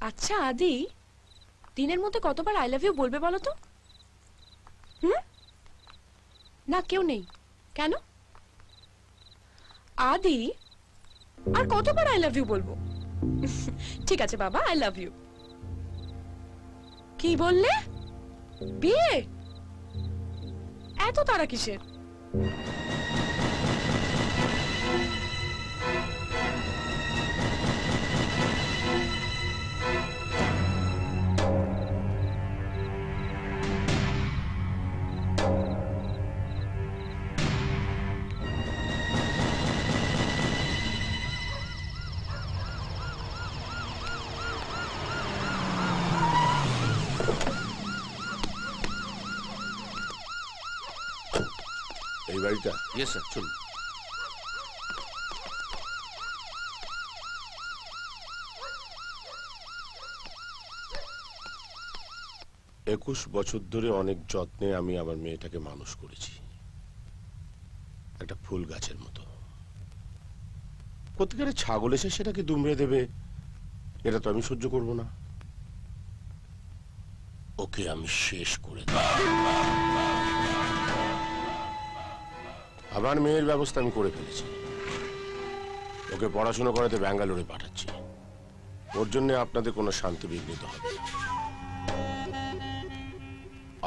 আচ্ছা আদি, দিনের মধ্যে কতবার আই লাভ ইউ বলবে বলো তো? হুম? না, কেউ নেই। কেন? আদি, আর কতবার আই লাভ ইউ বলব? ঠিক আছে বাবা আই লাভ ইউ কি বললে? বিয়ে? এত তারা কিসের? ইয়েস স্যার চলুন একুশ বছর ধরে অনেক যত্নে আমি আমার মেয়েটাকে মানুষ করেছি। একটা ফুল গাছের মতো। প্রত্যেকের ছাগল এসে সেটাকে দুমড়ে দেবে এটা তো আমি সহ্য করব না। ওকে আমি শেষ করে দেব। আমার মেয়ের ব্যবস্থা আমি করে ফেলেছি। ওকে পড়াশোনা করাতে ব্যাঙ্গালোরে পাঠাচ্ছি। ওর জন্য আপনাদের কোনো শান্তি বিঘ্নিত হবে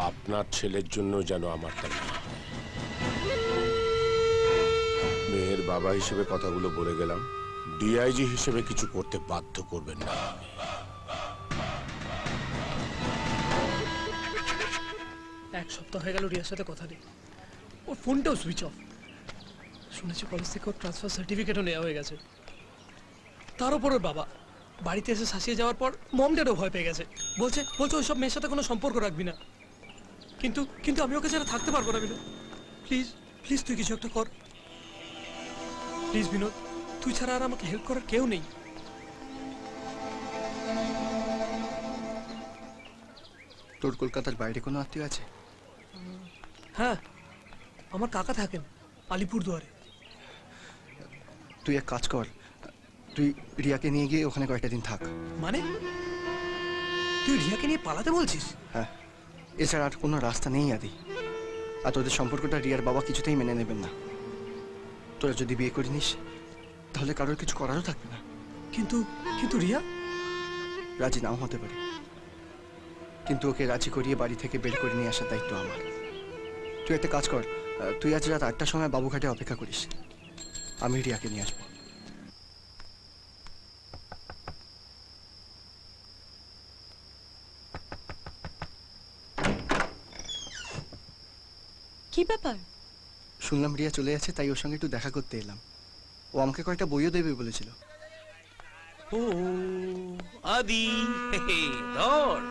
আপনার ছেলের জন্য যেন আমার তা মেয়ের বাবা হিসেবে কথাগুলো বলে গেলাম। ডিআইজি হিসেবে কিছু করতে বাধ্য করবেন না। এক সপ্তাহ হয়ে গেল রিয়ার সাথে কথা নেই ওর ফোনটাও সুইচ অফ শুনেছি কলেজ থেকে ওর ট্রান্সফার সার্টিফিকেটও নেওয়া হয়ে গেছে। তার উপর ওর বাবা। বাড়িতে এসে শাসিয়ে যাওয়ার পর মম ড্যাডও ভয় পেয়ে গেছে। বলছে বলছে ওইসব মেয়ের সাথে কোনো সম্পর্ক রাখবি না। কিন্তু কিন্তু আমি ওকে ছাড়া থাকতে পারব না বিনোদ। প্লিজ প্লিজ তুই কিছু একটা কর। প্লিজ বিনোদ তুই ছাড়া আর আমাকে হেল্প করার কেউ নেই। তোর কলকাতার বাইরে কোনো আত্মীয় আছে? হ্যাঁ আমার কাকা থাকেন আলিপুর দুয়ারে তুই এক কাজ কর। তুই রিয়াকে নিয়ে গিয়ে ওখানে কয়েকটা দিন থাক। মানে? তুই রিয়াকে নিয়ে পালাতে বলছিস? হ্যাঁ। এছাড়া আর কোনো রাস্তা নেই আদি। আর তোদের সম্পর্কটা রিয়ার বাবা কিছুতেই মেনে নেবেন না। তোরা যদি বিয়ে করে নিস তাহলে কারোর কিছু করারও থাকবে না। কিন্তু কিন্তু রিয়া? রাজি নাও হতে পারে। কিন্তু ওকে রাজি করিয়ে বাড়ি থেকে বের করে নিয়ে আসার দায়িত্ব আমার। তুই একটা কাজ কর। তুই আজ রাত আটটার সময় বাবুঘাটে অপেক্ষা করিস। আমি রিয়াকে নিয়ে আসব। কি ব্যাপার? শুনলাম রিয়া চলে যাচ্ছে তাই ওর সঙ্গে একটু দেখা করতে এলাম। ও আমাকে কয়েকটা বইও দেবে বলেছিল। ও আদি ধর।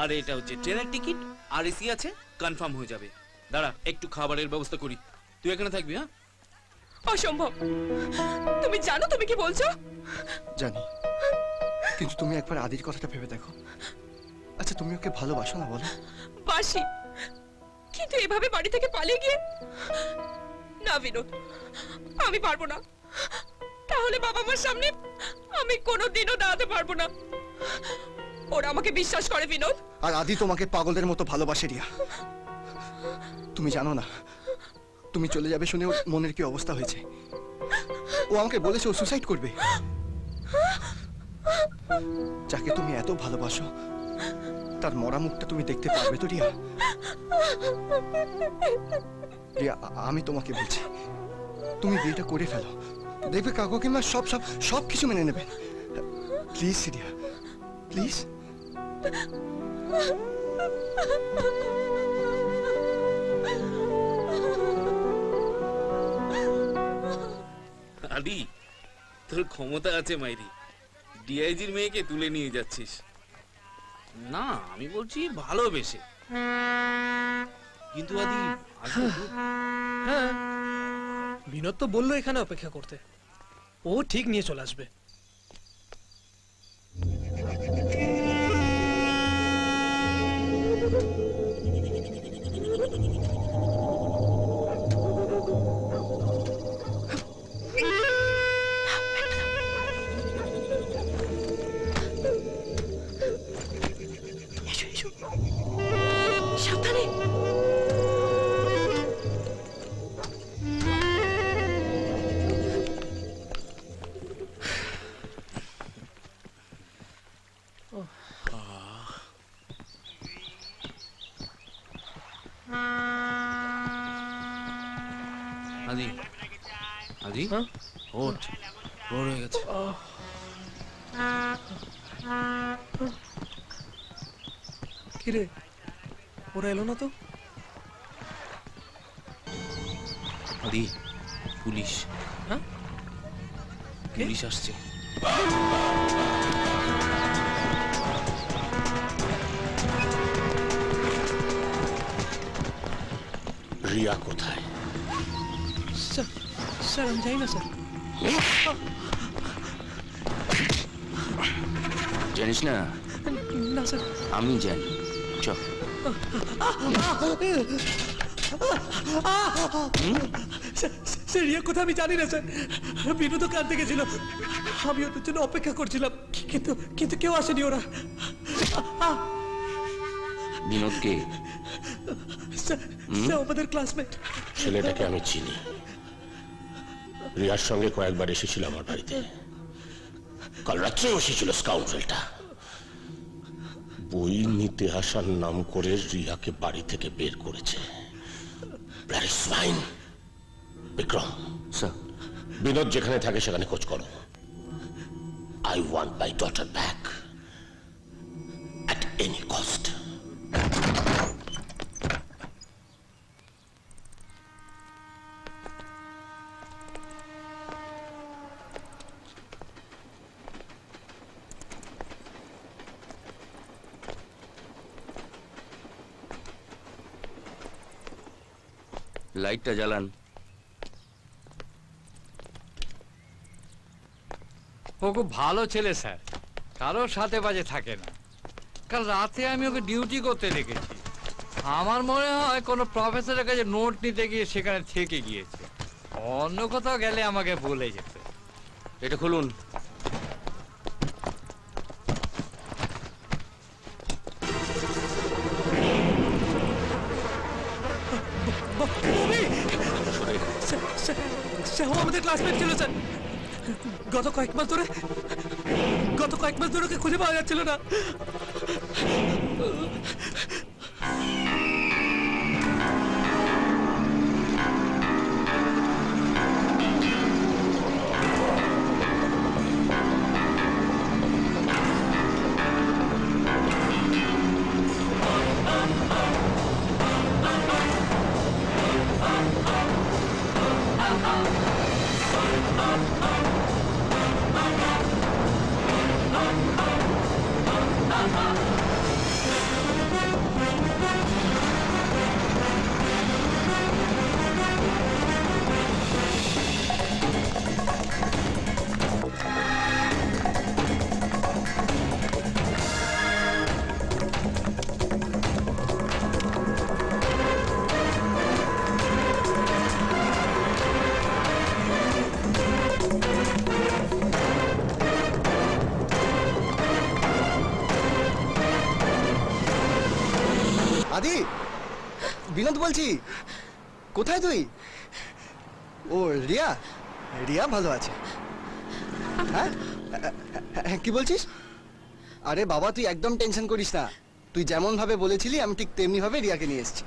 আর এটা হচ্ছে ট্রেনের টিকিট। আর এসি আছে কনফার্ম হয়ে যাবে। দাঁড়া একটু খাবারের ব্যবস্থা করি। তুই এখানে থাকবি হ্যাঁ? অসম্ভব। তুমি জানো তুমি কি বলছো? জানি। কিন্তু তুমি একবার আদির কথাটা ভেবে দেখো। আচ্ছা তুমি ওকে ভালোবাসো না বলো। বাসি। কিন্তু এভাবে বাড়ি থেকে পালিয়ে গিয়ে? না বিনোদ আমি পারব না। তাহলে বাবা মার সামনে আমি কোনোদিনও দাঁড়াতে পারব না। ওরা আমাকে বিশ্বাস করে বিনোদ। আর আদি তোমাকে পাগলের মতো ভালোবাসে রিয়া। তুমি জানো না তুমি চলে যাবে শুনে ওর মনের কি অবস্থা হয়েছে? ও আমাকে বলেছে ও সুসাইড করবে। যাকে তুমি এত ভালোবাসো, তার মরা মুখটা তুমি দেখতে পারবে তো, রিয়া? রিয়া আমি তোমাকে বলছি, তুমি বিয়েটা করে ফেলো। দেখবে কাকু কিংবা সব সব সব কিছু মেনে নেবেন প্লিজ, রিয়া, প্লিজ। আদি তোর ক্ষমতা আছে মাইরি। ডিআইজির মেয়েকে তুলে নিয়ে যাচ্ছিস। না, আমি বলছি ভালোবেসে। কিন্তু আদি হ্যাঁ বিনোদ তো বলল এখানে অপেক্ষা করতে। ও ঠিক নিয়ে চলে আসবে। আদি। আদি? হ্যাঁ? ওঠ বড় হয়ে গেছে। কিরে ওরা এলো না তো? আদি পুলিশ। হ্যাঁ? পুলিশ আসছে। রিয়া কোথায়? স্যার আমি যাই না স্যার জানিস না? না স্যার। আমি জানি। চ। স্যার, রিয়া কোথায় আমি জানি না স্যার। বিনু তো কাঁদতে গেছিল। আমি ওদের জন্য অপেক্ষা করছিলাম কিন্তু কিন্তু কেউ আসেনি ওরা। বিনোদকে? স্যার স্যার আমাদের ক্লাসমেট ছেলেটাকে আমি চিনি। রিয়ার সঙ্গে কয়েকবার এসেছিল আমার বাড়িতে। কাল রাত্রে এসেছিল স্কাউন্ডেলটা বই নিতে আসার নাম করে রিয়াকে বাড়ি থেকে বের করেছে। বিক্রম। স্যার বিনোদ যেখানে থাকে সেখানে খোঁজ করো। I want my daughter back at any cost লাইটটা জ্বালান। ও খুব ভালো ছেলে স্যার। কারোর সাথে বাজে থাকে না। কাল রাতে আমি ওকে ডিউটি করতে দেখেছি। আমার মনে হয় কোনো প্রফেসরের কাছে নোট নিতে গিয়ে সেখানে থেকে গিয়েছে। অন্য কোথাও গেলে আমাকে বলে যেতে। এটা খুলুন। আমাদের ক্লাসমেট ছিল, স্যার। গত কয়েক মাস ধরে গত কয়েক মাস ধরে খুঁজে পাওয়া যাচ্ছিল না। আদি বিনোদ বলছি। কোথায় তুই? ও রিয়া। রিয়া ভালো আছে। হ্যাঁ? হ্যাঁ, কি বলছিস? আরে বাবা তুই একদম টেনশন করিস না। তুই যেমন ভাবে বলেছিলি আমি ঠিক তেমনি ভাবে রিয়াকে নিয়ে এসেছি।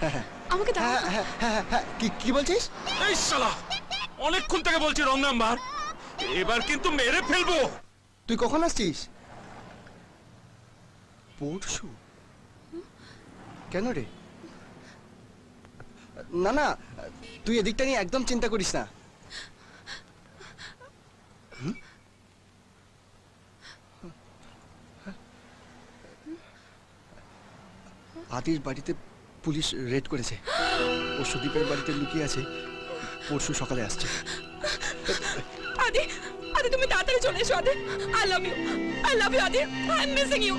হ্যাঁ হ্যাঁ। আমাকে দাও। হ্যাঁ হ্যাঁ হ্যাঁ হ্যাঁ কি কি বলছিস? এই শালা অনেকক্ষণ থেকে বলছি রং নাম্বার। এবার কিন্তু মেরে ফেলব। তুই কখন আসছিস? পরশু। কেন রে? না না, তুই এদিকটা নিয়ে একদম চিন্তা করিস না? আদির বাড়িতে পুলিশ রেড করেছে। ও সুদীপের বাড়িতে লুকিয়ে আছে। পরশু সকালে আসছে। আদি আদি, তুমি তাড়াতাড়ি চলে এসো, Adi. I love you I love you Adi I am missing you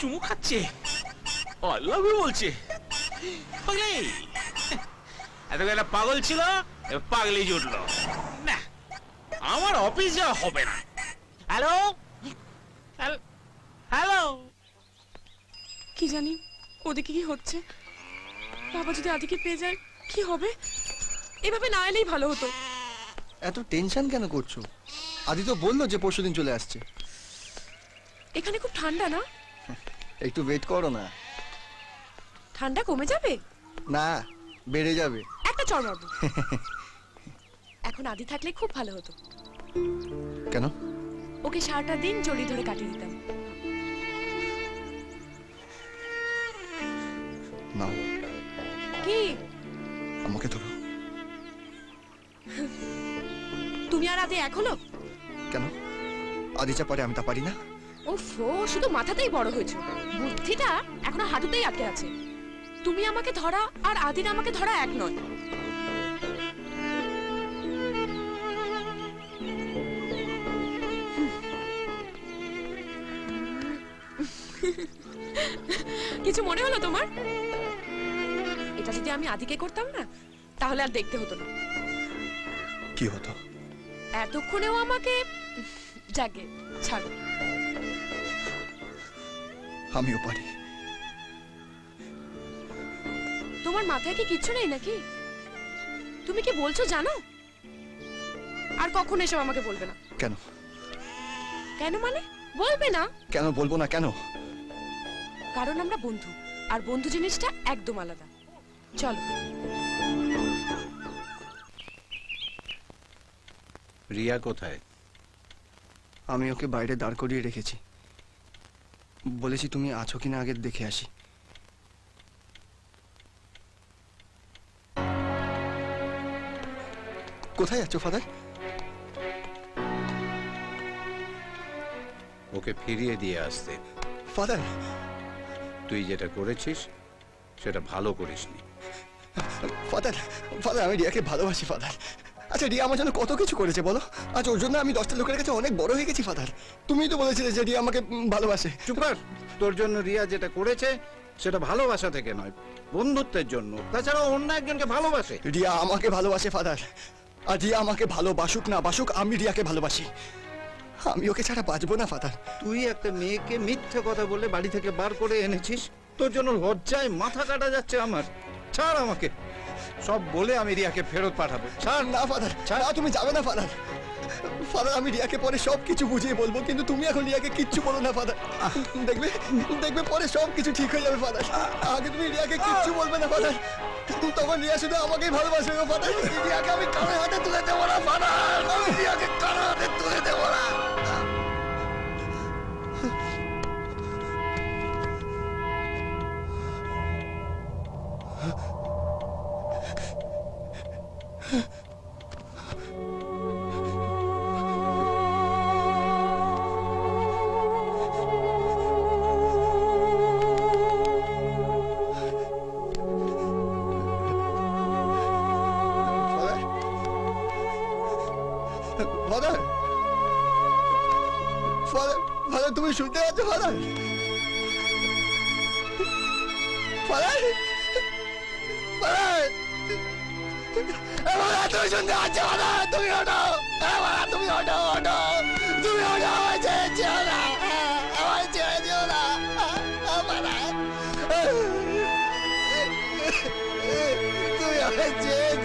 চুমু খাচ্ছে। আল্লাহ বলছে। পাগলি। এতক্ষণ একটা পাগল ছিল পাগলি জুটলো। না আমার অফিস যাওয়া হবে না। হ্যালো হ্যালো কি জানি ওদিকে কি হচ্ছে? বাবা যদি আদিকে পেয়ে যায় কি হবে? এভাবে না এলেই ভালো হতো। এত টেনশন কেন করছ? আদি তো বলল যে পরশুদিন চলে আসছে। এখানে খুব ঠান্ডা না? একটু ওয়েট করো না। ঠান্ডা কমে যাবে? না বেড়ে যাবে। একটা চড় মারবো এখন আদি থাকলে খুব ভালো হতো। কেন? ওকে সারাটা দিন জড়ি ধরে কাটিয়ে দিতাম। না। কি? আমাকে ধরো। তুমি আর আদি এক হলো কেন আদিচা পারে আমি তা পারি না। ওফো শুধু মাথাতেই বড় হয়েছে। বুদ্ধিটা এখনও হাঁটুতেই আটকে আছে। তুমি আমাকে ধরা আর আদির আমাকে ধরা এক নয়। কিছু মনে হলো তোমার? এটা যদি আমি আদিকে করতাম না তাহলে আর দেখতে হতো না। কি হতো? এতক্ষণেও আমাকে জাগে ছাড়ো। আমিও পারি। তোমার মাথায় কি কিচ্ছু নেই নাকি? তুমি কি বলছো জানো? আর কখন এসব আমাকে বলবে না। কেন? কেন মানে? বলবে না। কেন বলব না কেন? কারণ আমরা বন্ধু আর বন্ধু জিনিসটা একদম আলাদা। চলো। রিয়া কোথায়? আমি ওকে বাইরে দাঁড় করিয়ে রেখেছি। বলেছি তুমি আছো কিনা আগে দেখে আসি। কোথায় আছো ফাদার? ওকে ফিরিয়ে দিয়ে আসতে। ফাদার! তুই যেটা করেছিস সেটা ভালো করিসনি। ফাদার ফাদার আমি রিয়াকে ভালোবাসি ফাদার। আচ্ছা রিয়া আমার জন্য কত কিছু করেছে বলো? আচ্ছা ওর জন্য আমি দশটা লোকের কাছে অনেক বড় হয়ে গেছি ফাদার। তুমিই তো বলেছিলে যে রিয়া আমাকে ভালোবাসে। সুপার তোর জন্য রিয়া যেটা করেছে সেটা ভালোবাসা থেকে নয় বন্ধুত্বের জন্য। তাছাড়া অন্য একজনকে ভালোবাসে। রিয়া আমাকে ভালোবাসে ফাদার। আর রিয়া আমাকে ভালোবাসুক না বাসুক আমি রিয়াকে ভালোবাসি। আমি ওকে ছাড়া বাঁচবো না ফাদার। তুই একটা মেয়েকে মিথ্যে কথা বলে বাড়ি থেকে বার করে এনেছিস? তোর জন্য লজ্জায় মাথা কাটা যাচ্ছে আমার। ছাড় আমাকে। সব বলে আমি রিয়াকে ফেরত পাঠাবো। ছাড় না ফাদার। ছাড় তুমি যাবে না ফাদার। ফাদার আমি রিয়াকে পরে সব কিছু বুঝিয়ে বলব কিন্তু তুমি এখন রিয়াকে কিচ্ছু বলো না ফাদার। দেখবে দেখবে পরে সব কিছু ঠিক হয়ে যাবে ফাদার। আগে তুমি রিয়াকে কিচ্ছু বলবে না ফাদার। তখন রিয়া শুধু আমাকেই ভালোবাসবে ফাদার। রিয়াকে আমি কারও হাতে তুলে দেবো না ফাদার। আমি রিয়াকে কারও হাতে তুলে দেবো না। ফাদার ফাদার ফাদার তুমি শুনতে পাচ্ছ ফাদার ফাদার ফাদার এবার তুমি শুনতে পাচ্ছ ফাদার তুমি ওঠো এবার তুমি ওঠো ওঠো তুমি ওঠো আমার ছেড়ে যেও না আমার ছেড়ে যেও না ফাদার তুমি আমার ছেড়ে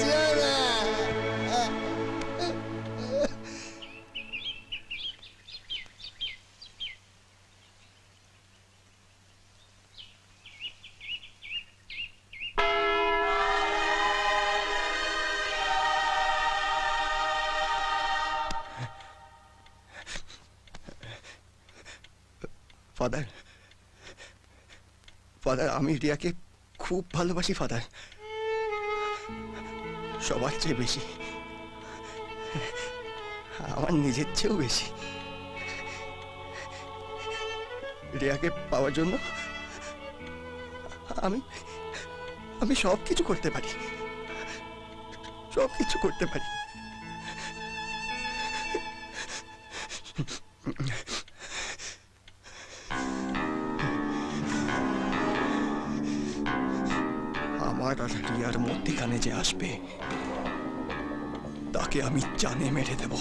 ফাদার। ফাদার, আমি রিয়াকে খুব ভালোবাসি, ফাদার। সবার চেয়ে বেশি। আমার নিজের চেয়েও বেশি। রিয়াকে পাওয়ার জন্য আমি আমি সব কিছু করতে পারি। সব কিছু করতে পারি। আর রিয়ার মধ্যিখানে যে আসবে তাকে আমি জানে মেরে দেব।